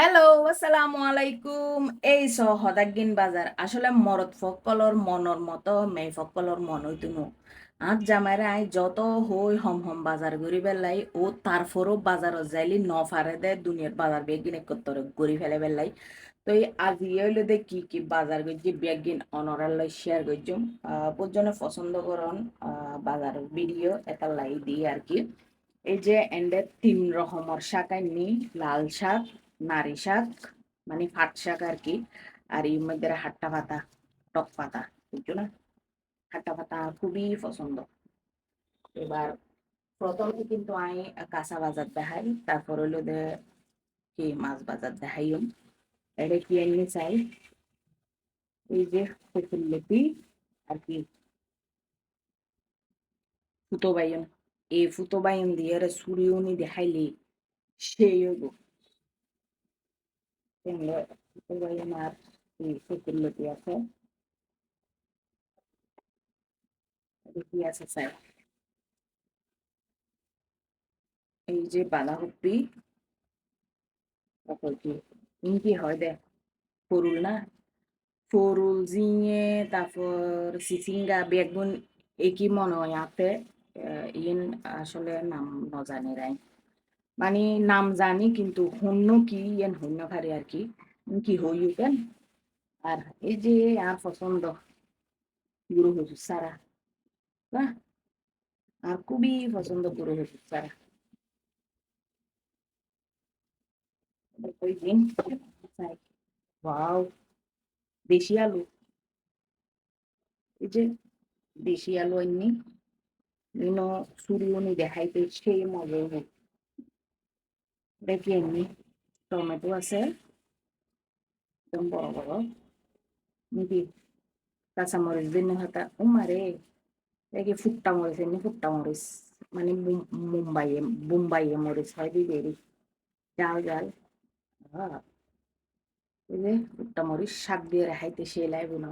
Hello, আসসালামু আলাইকুম। এই স হদাগিন বাজার। আসলে মরদ ফকলর মনর মতো, মেয়ে ফকলর মন হইতুনু জামাইরা আই যত হই হম হম বাজার গরি বেলাই ও তারপরও বাজারত যাইলি ন ফারে দে দুনিয়ার বাজার বেগিন একত্তর গরি ফেলে বেলাই তো এই আজি হইল দে কি কি বাজার গজি বেগিন অনরাল লাই শেয়ার গজুম পর্যন্ত পছন্দ করন বাজার ভিডিও এটা লাই দিই আর কি। এই যে এন্ডে তিন রকমের শাক আইনি, লাল শাক নারী শাক মানে ফাট শাক আর কি, আর এর মধ্যে হাট্টা পাতা, টক পাতা, বুঝছ না? হাট্টা পাতা খুবই পছন্দ। এবার প্রথমে কিন্তু আমি কাঁচা বাজার দেখাই, তারপর হলো দে কি মাছ বাজার দেখাইম এটা কি এনে চাই? এই যে ফুললেপি আর কি। ফুটো বাইন এই ফুটো বাইন দিয়ে সুরিউনি দেখাইলে সেই দেখি আছে স্যার এই যে বাঁধাকপি তারপর কি হয় দেখ ফরুল না ফরুল ঝিঙে তারপর সিসিঙ্গা বেগুন একই মনে হয় আপে ইন আসলে নাম ন জানি রাই মানে নাম জানি, কিন্তু হন্য কি ইয়ান হন্য খারে আর কি। কি হইউ কেন? আর এই যে আর পছন্দ, গুরু হুজুর সারা না আর খুবই পছন্দ গুরু হুজুর সারা। দেশি আলু। এই যে দেশি আলু এমনি, নিনো সুরিয়নি দেখাইতে সেই মজা হোক দেখি এমনি টমেটো আছে একদম বড় বড় নাকি কাঁচামরিচ দিন হাতা উমারে দেখি ফুটটা মরিচ এমনি ফুটটা মরিচ মানে মুম্বাই মুম্বাই মরিচ হয় দি বেরি জাল জাল এই যে ফুটটা মরিচ শাক দিয়ে রেখাইতে সে লাইব না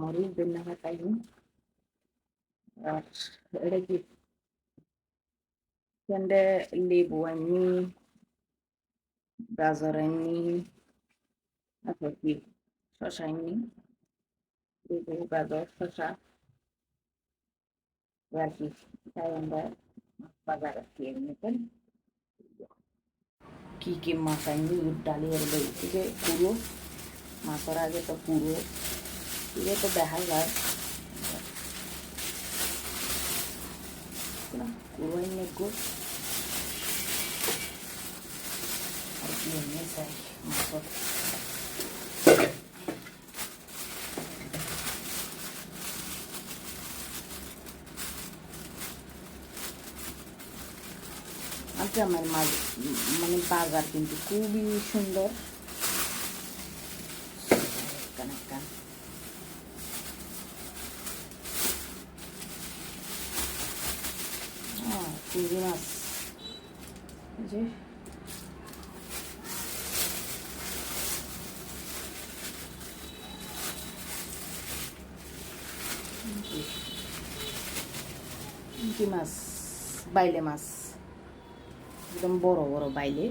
মরিচ দিন হাতাই আর এটা কি Kende লেবু আনি গাজর আনি তারপর কি শশা আনি লেবু গাজর শশা আর কি তাই আমরা বাজারে কিনে নিতেন কি কি মাছ আনি ডালি আর যে পুরো মাছের আগে তো পুরো পুরো তো দেখা যায় পুরো আনি গোস Yun, sa masot. আচ্ছা আমার মানে বাজার কিন্তু খুবই সুন্দর চিংড়ি মাছ যে কি মাছ বাইলে মাছ একদম বড় বড় বাইলে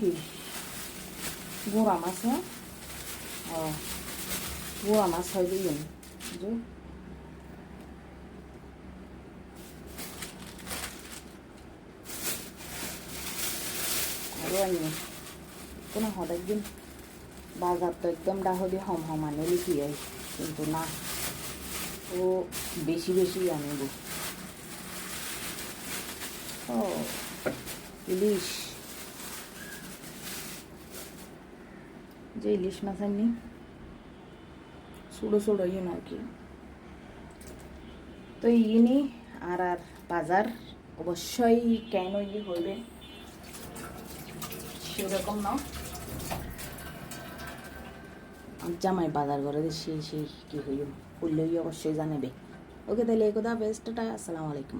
কি গোড়া মাছ না ও গোড়া মাছ হয় দিন যে আরও আইনি কোনো হদ একদিন বাজার তো একদম ডাহদি হম হমানে লিখি হয় কিন্তু না ও বেশি বেশি আনিব ও ইলিশ যে ইলিশ মাছ আনি সুড়ো সুড়ো ইন আর কি। তো ইনি আর আর বাজার অবশ্যই কেন ইয়ে হইবে? সেরকম না। জামাই বাজার করে সেই সেই কি হইব করলেই অবশ্যই জানাবে ওকে তাহলে একদা বেস্টটা আসসালামু আলাইকুম।